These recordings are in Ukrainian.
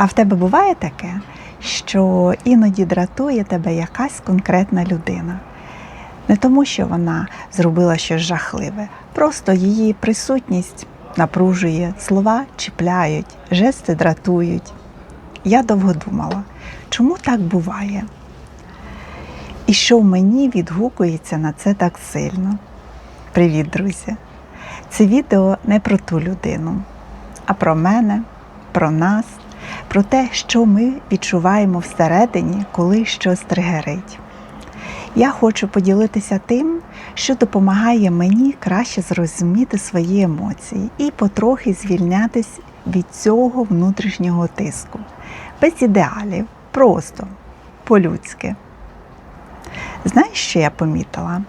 А в тебе буває таке, що іноді дратує тебе якась конкретна людина. Не тому, що вона зробила щось жахливе, просто її присутність напружує, слова чіпляють, жести дратують. Я довго думала, чому так буває? І що мені відгукується на це так сильно? Привіт, друзі! Це відео не про ту людину, а про мене, про нас, про те, що ми відчуваємо всередині, коли щось тригерить. Я хочу поділитися тим, що допомагає мені краще зрозуміти свої емоції і потрохи звільнятись від цього внутрішнього тиску. Без ідеалів, просто по-людськи. Знаєш, що я помітила?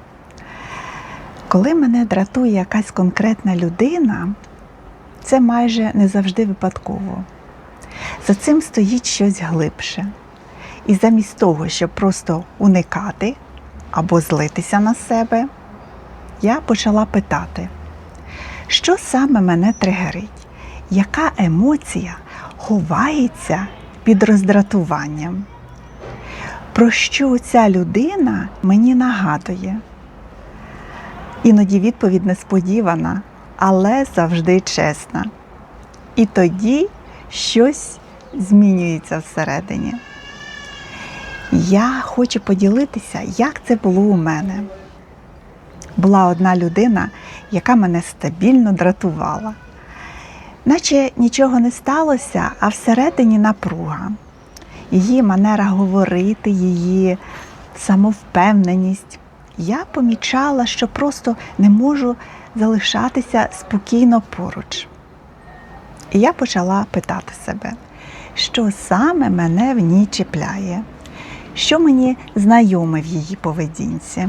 Коли мене дратує якась конкретна людина, це майже не завжди випадково. За цим стоїть щось глибше. І замість того, щоб просто уникати або злитися на себе, я почала питати, що саме мене тригерить, яка емоція ховається під роздратуванням? Про що ця людина мені нагадує? Іноді відповідь несподівана, але завжди чесна. І тоді щось змінюється всередині. Я хочу поділитися, як це було у мене. Була одна людина, яка мене стабільно дратувала. Наче нічого не сталося, а всередині напруга. Її манера говорити, її самовпевненість. Я помічала, що просто не можу залишатися спокійно поруч. І я почала питати себе, що саме мене в ній чіпляє, що мені знайоме в її поведінці,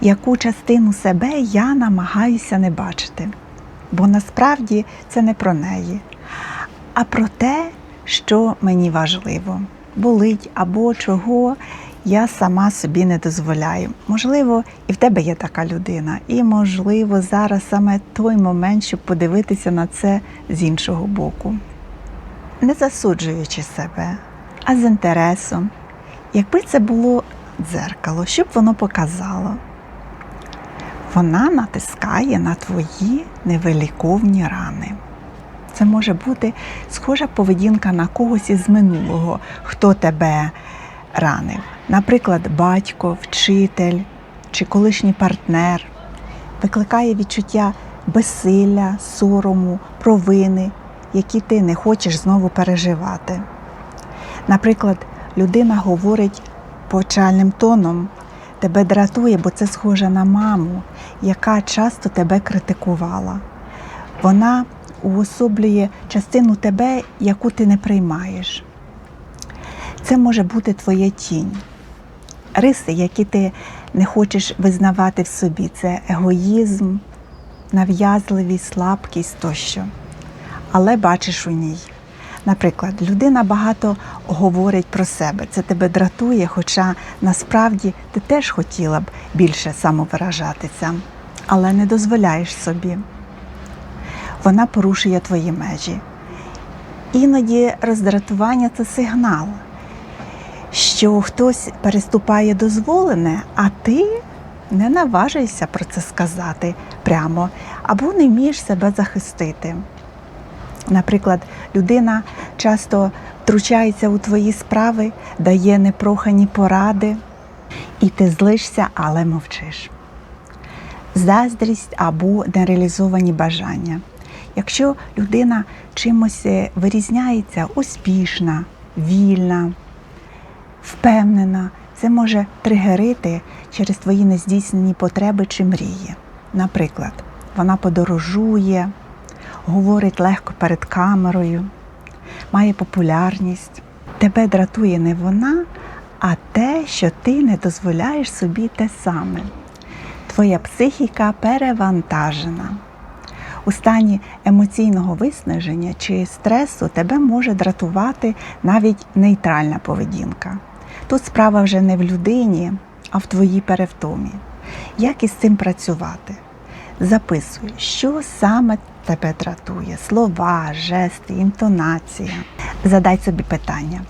яку частину себе я намагаюся не бачити. Бо насправді це не про неї, а про те, що мені важливо, болить або чого я сама собі не дозволяю. Можливо, і в тебе є така людина, і можливо, зараз саме той момент, щоб подивитися на це з іншого боку. Не засуджуючи себе, а з інтересом. Якби це було дзеркало, що б воно показало? Вона натискає на твої невиліковні рани. Це може бути схожа поведінка на когось із минулого, хто тебе ранив. Наприклад, батько, вчитель чи колишній партнер викликає відчуття безсилля, сорому, провини, які ти не хочеш знову переживати. Наприклад, людина говорить почальним тоном, тебе дратує, бо це схоже на маму, яка часто тебе критикувала. Вона уособлює частину тебе, яку ти не приймаєш. Це може бути твоя тінь. Риси, які ти не хочеш визнавати в собі, це егоїзм, нав'язливість, слабкість тощо. Але бачиш у ній. Наприклад, людина багато говорить про себе, це тебе дратує, хоча насправді ти теж хотіла б більше самовиражатися, але не дозволяєш собі. Вона порушує твої межі. Іноді роздратування це сигнал, що хтось переступає дозволене, а ти не наважуєшся про це сказати прямо або не вмієш себе захистити. Наприклад, людина часто втручається у твої справи, дає непрохані поради, і ти злишся, але мовчиш. Заздрість або нереалізовані бажання. Якщо людина чимось вирізняється, успішна, вільна, впевнена, це може тригерити через твої нездійснені потреби чи мрії. Наприклад, вона подорожує, говорить легко перед камерою, має популярність. Тебе дратує не вона, а те, що ти не дозволяєш собі те саме. Твоя психіка перевантажена. У стані емоційного виснаження чи стресу тебе може дратувати навіть нейтральна поведінка. Тут справа вже не в людині, а в твоїй перевтомі. Як із цим працювати? Записуй, що саме тебе дратує: слова, жести, інтонація. Задай собі питання,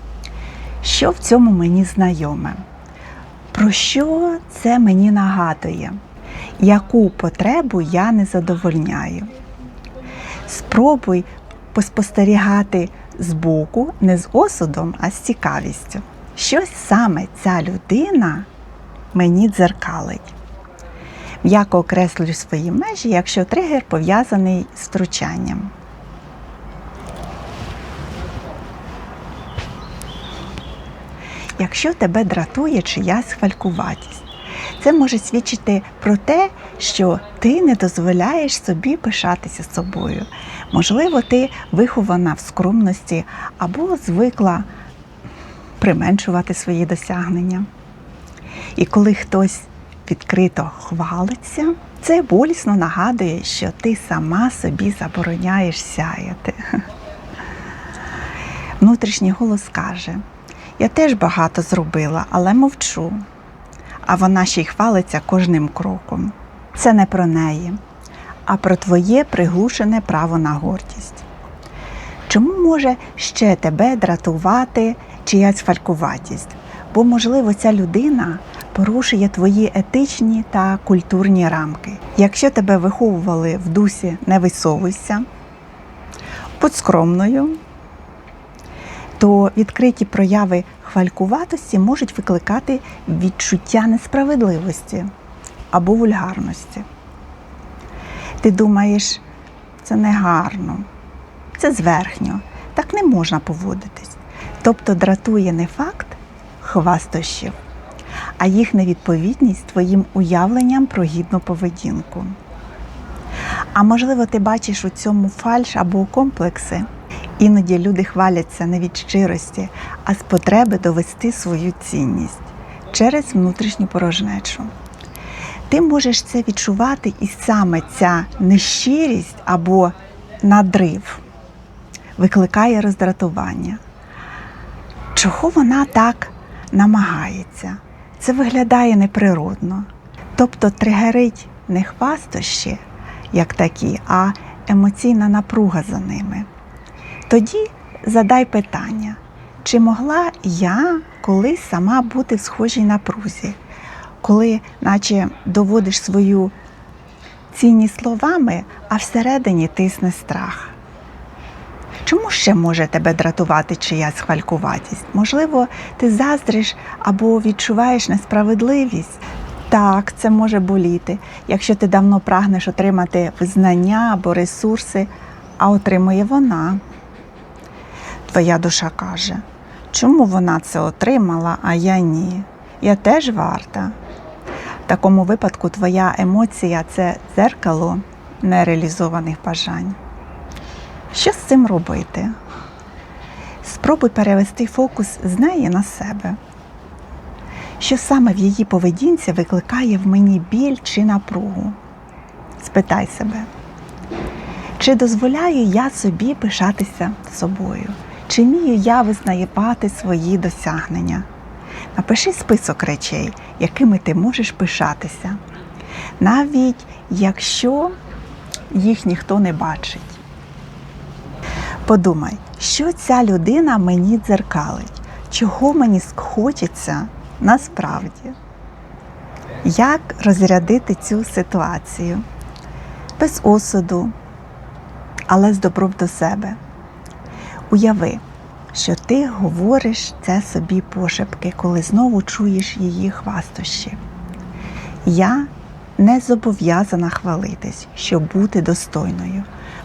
що в цьому мені знайоме? Про що це мені нагадує? Яку потребу я не задовольняю? Спробуй поспостерігати збоку, не з осудом, а з цікавістю. Щось саме ця людина мені дзеркалить. М'яко окреслюй свої межі, якщо тригер пов'язаний з втручанням. Якщо тебе дратує чиясь хвалькуватість, це може свідчити про те, що ти не дозволяєш собі пишатися собою. Можливо, ти вихована в скромності або звикла применшувати свої досягнення. І коли хтось відкрито хвалиться, це болісно нагадує, що ти сама собі забороняєш сяяти. Внутрішній голос каже: Я теж багато зробила, але мовчу. А вона ще й хвалиться кожним кроком. Це не про неї, а про твоє приглушене право на гордість. Чому може ще тебе дратувати чиясь фалькуватість? Бо, можливо, ця людина порушує твої етичні та культурні рамки. Якщо тебе виховували в дусі не висовуйся, будь скромною, то відкриті прояви хвалькуватості можуть викликати відчуття несправедливості або вульгарності. Ти думаєш, це не гарно, це зверхньо, так не можна поводитись. Тобто дратує не факт хвастощів, а їх невідповідність твоїм уявленням про гідну поведінку. А можливо, ти бачиш у цьому фальш або комплекси. Іноді люди хваляться не від щирості, а з потреби довести свою цінність через внутрішню порожнечу. Ти можеш це відчувати, і саме ця нещирість або надрив викликає роздратування. Чого вона так намагається? Це виглядає неприродно. Тобто тригерить не хвастощі, як такі, а емоційна напруга за ними. Тоді задай питання, чи могла я колись сама бути в схожій напрузі, коли наче доводиш свою цінність словами, а всередині тисне страх. Чому ще може тебе дратувати чиясь хвалькуватість? Можливо, ти заздриш або відчуваєш несправедливість. Так, це може боліти, якщо ти давно прагнеш отримати визнання або ресурси, а отримує вона. Твоя душа каже, чому вона це отримала, а я ні? Я теж варта. В такому випадку твоя емоція це дзеркало нереалізованих бажань. Що з цим робити? Спробуй перевести фокус з неї на себе. Що саме в її поведінці викликає в мені біль чи напругу? Спитай себе, чи дозволяю я собі пишатися собою? Чи вмію я визнавати свої досягнення? Напиши список речей, якими ти можеш пишатися, навіть якщо їх ніхто не бачить. Подумай, що ця людина мені дзеркалить, чого мені хочеться насправді. Як розрядити цю ситуацію без осуду, але з добром до себе. Уяви, що ти говориш це собі пошепки, коли знову чуєш її хвастощі. Я не зобов'язана хвалитись, щоб бути достойною.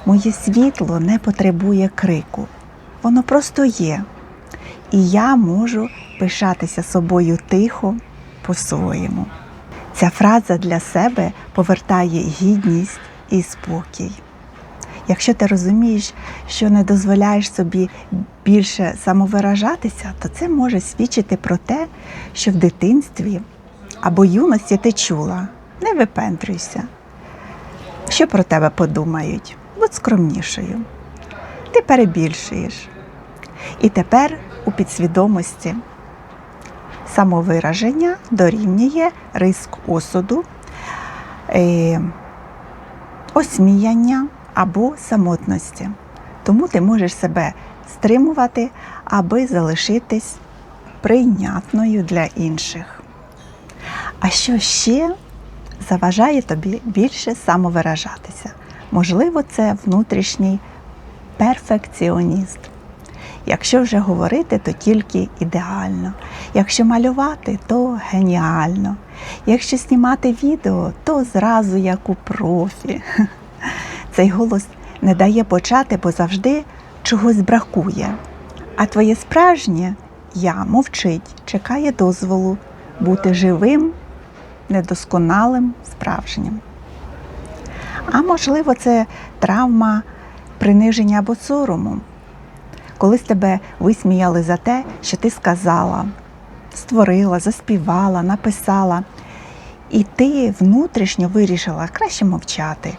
Моє світло не потребує крику, воно просто є. І я можу пишатися собою тихо по-своєму. Ця фраза для себе повертає гідність і спокій. Якщо ти розумієш, що не дозволяєш собі більше самовиражатися, то це може свідчити про те, що в дитинстві або юності ти чула. Не випендрюйся. Що про тебе подумають? Будь скромнішою. Ти перебільшуєш. І тепер у підсвідомості самовираження дорівнює риск осуду, е, осміяння або самотності. Тому ти можеш себе стримувати, аби залишитись прийнятною для інших. А що ще заважає тобі більше самовиражатися? Можливо, це внутрішній перфекціоніст. Якщо вже говорити, то тільки ідеально. Якщо малювати, то геніально. Якщо знімати відео, то зразу як у профі. Цей голос не дає почати, бо завжди чогось бракує. А твоє справжнє я мовчить, чекає дозволу бути живим, недосконалим, справжнім. А можливо, це травма приниження або сорому. Колись тебе висміяли за те, що ти сказала, створила, заспівала, написала. І ти внутрішньо вирішила краще мовчати,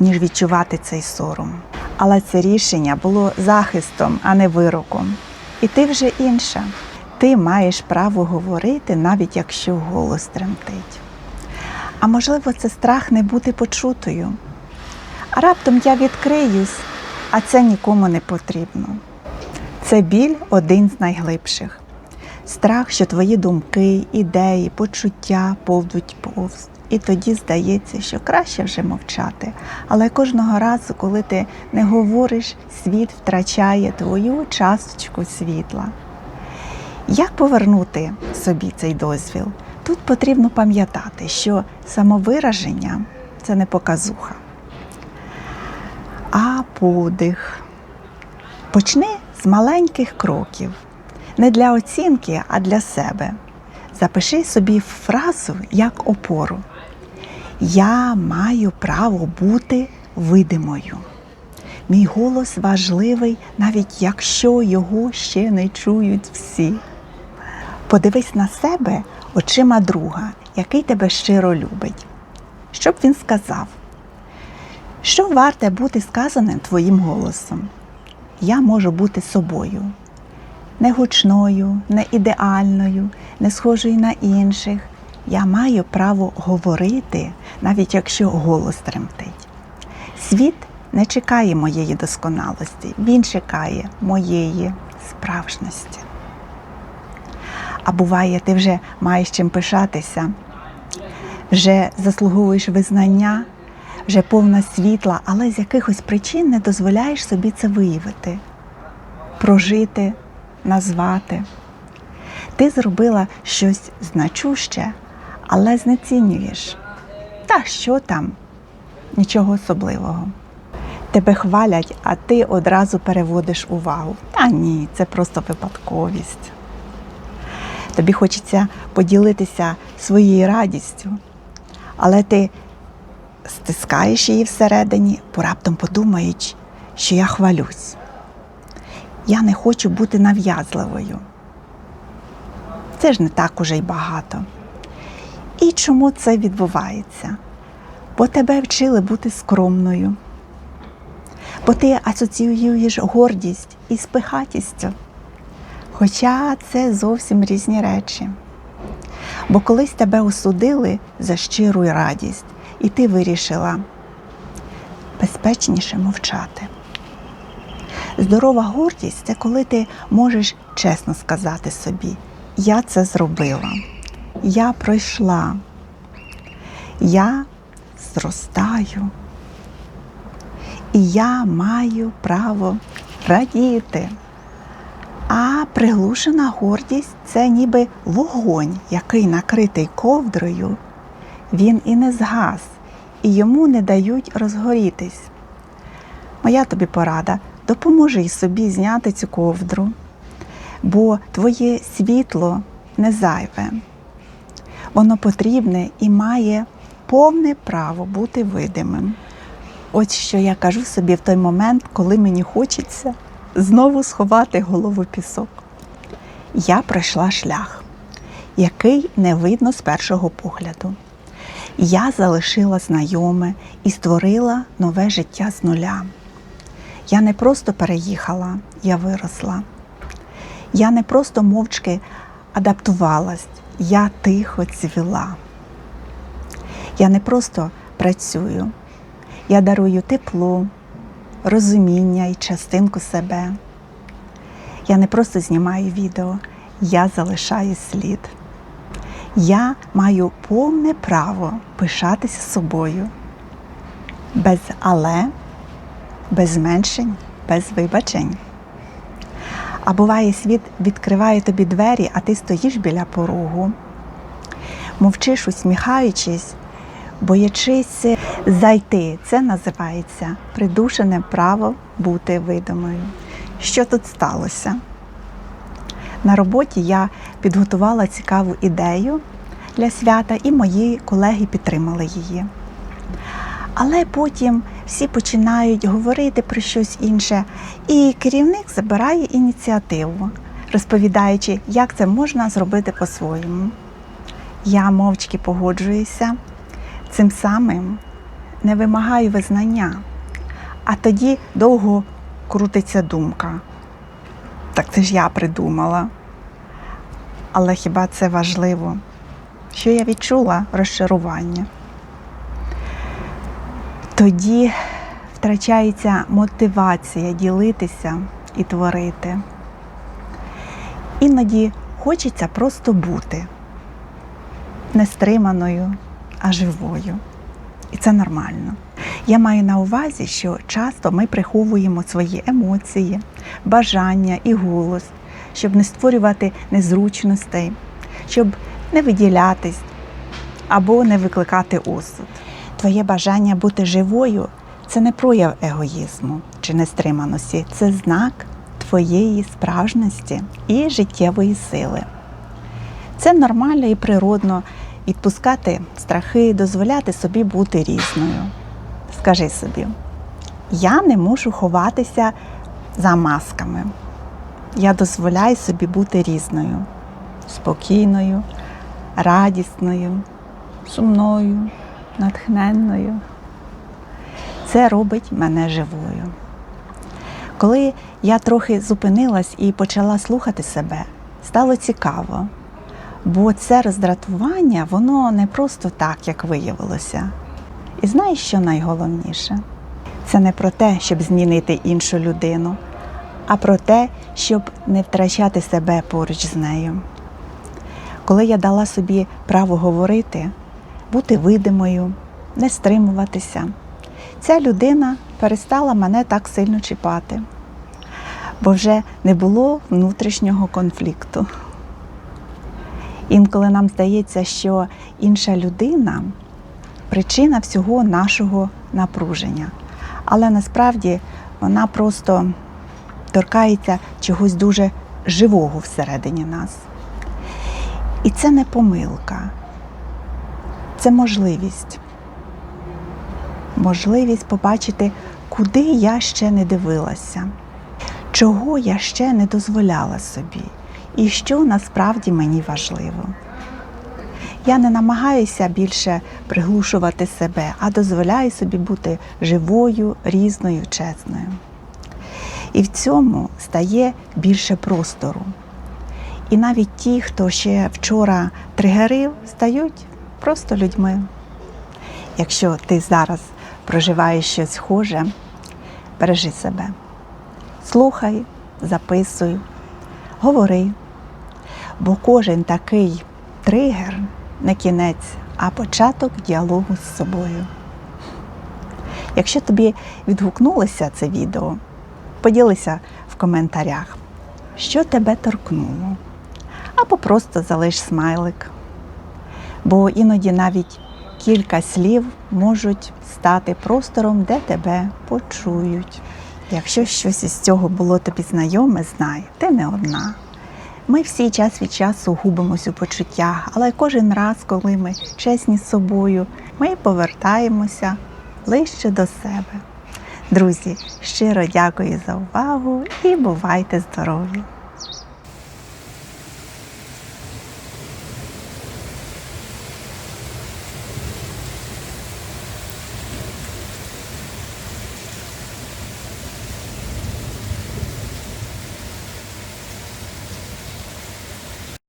ніж відчувати цей сором. Але це рішення було захистом, а не вироком. І ти вже інша. Ти маєш право говорити, навіть якщо голос тремтить. А можливо, це страх не бути почутою. А раптом я відкриюсь, а це нікому не потрібно. Це біль один з найглибших. Страх, що твої думки, ідеї, почуття повдуть повз. І тоді здається, що краще вже мовчати. Але кожного разу, коли ти не говориш, світ втрачає твою часточку світла. Як повернути собі цей дозвіл? Тут потрібно пам'ятати, що самовираження це не показуха, а подих. Почни з маленьких кроків, не для оцінки, а для себе. Запиши собі фразу як опору. Я маю право бути видимою. Мій голос важливий, навіть якщо його ще не чують всі. Подивись на себе очима друга, який тебе щиро любить. Що б він сказав? Що варте бути сказаним твоїм голосом? Я можу бути собою, не гучною, не ідеальною, не схожою на інших. Я маю право говорити, навіть якщо голос тремтить. Світ не чекає моєї досконалості, він чекає моєї справжності. А буває, ти вже маєш чим пишатися, вже заслуговуєш визнання, вже повна світла, але з якихось причин не дозволяєш собі це виявити, прожити, назвати. Ти зробила щось значуще, але знецінюєш. Та що там? Нічого особливого. Тебе хвалять, а ти одразу переводиш увагу. Та ні, це просто випадковість. Тобі хочеться поділитися своєю радістю, але ти стискаєш її всередині, бо раптом подумаєш, що я хвалюсь. Я не хочу бути нав'язливою. Це ж не так уже й багато. І чому це відбувається? Бо тебе вчили бути скромною, бо ти асоціюєш гордість із пихатістю. Хоча це зовсім різні речі. Бо колись тебе осудили за щиру радість, і ти вирішила безпечніше мовчати. Здорова гордість це коли ти можеш чесно сказати собі, я це зробила, я пройшла, я зростаю, і я маю право радіти. А приглушена гордість це ніби вогонь, який накритий ковдрою, він і не згас, і йому не дають розгорітись. Моя тобі порада, допоможи собі зняти цю ковдру, бо твоє світло не зайве. Воно потрібне і має повне право бути видимим. Ось що я кажу собі в той момент, коли мені хочеться знову сховати голову пісок. Я пройшла шлях, який не видно з першого погляду. Я залишила знайоме і створила нове життя з нуля. Я не просто переїхала, я виросла. Я не просто мовчки адаптувалась, я тихо цвіла. Я не просто працюю, я дарую тепло, розуміння і частинку себе. Я не просто знімаю відео, я залишаю слід. Я маю повне право пишатися собою. Без але, без зменшень, без вибачень. А буває, світ відкриває тобі двері, а ти стоїш біля порогу, мовчиш, усміхаючись, боячись зайти. Це називається придушене право бути видимою. Що тут сталося? На роботі я підготувала цікаву ідею для свята, і мої колеги підтримали її. Але потім всі починають говорити про щось інше, і керівник забирає ініціативу, розповідаючи, як це можна зробити по-своєму. Я мовчки погоджуюся, цим самим не вимагаю визнання, а тоді довго крутиться думка. Так це ж я придумала. Але хіба це важливо? Що я відчула розчарування? Тоді втрачається мотивація ділитися і творити. Іноді хочеться просто бути не стриманою, а живою. І це нормально. Я маю на увазі, що часто ми приховуємо свої емоції, бажання і голос, щоб не створювати незручностей, щоб не виділятись або не викликати осуд. Твоє бажання бути живою це не прояв егоїзму чи нестриманості, це знак твоєї справжності і життєвої сили. Це нормально і природно відпускати страхи, дозволяти собі бути різною. Скажи собі, я не мушу ховатися за масками. Я дозволяю собі бути різною, спокійною, радісною, сумною, натхненною. Це робить мене живою. Коли я трохи зупинилась і почала слухати себе, стало цікаво, бо це роздратування, воно не просто так, як виявилося. І знаєш, що найголовніше? Це не про те, щоб змінити іншу людину, а про те, щоб не втрачати себе поруч з нею. Коли я дала собі право говорити, бути видимою, не стримуватися, ця людина перестала мене так сильно чіпати, бо вже не було внутрішнього конфлікту. Інколи нам здається, що інша людина причина всього нашого напруження. Але насправді вона просто торкається чогось дуже живого всередині нас. І це не помилка, це можливість. Можливість побачити, куди я ще не дивилася, чого я ще не дозволяла собі, і що насправді мені важливо. Я не намагаюся більше приглушувати себе, а дозволяю собі бути живою, різною, чесною. І в цьому стає більше простору. І навіть ті, хто ще вчора тригерив, стають просто людьми. Якщо ти зараз проживаєш щось схоже, бережи себе. Слухай, записуй, говори, бо кожен такий тригер не кінець, а початок діалогу з собою. Якщо тобі відгукнулося це відео, поділися в коментарях, що тебе торкнуло, або просто залиш смайлик. Бо іноді навіть кілька слів можуть стати простором, де тебе почують. Якщо щось із цього було тобі знайоме, знай, ти не одна. Ми всі час від часу губимось у почуттях, але кожен раз, коли ми чесні з собою, ми повертаємося ближче до себе. Друзі, щиро дякую за увагу і бувайте здорові!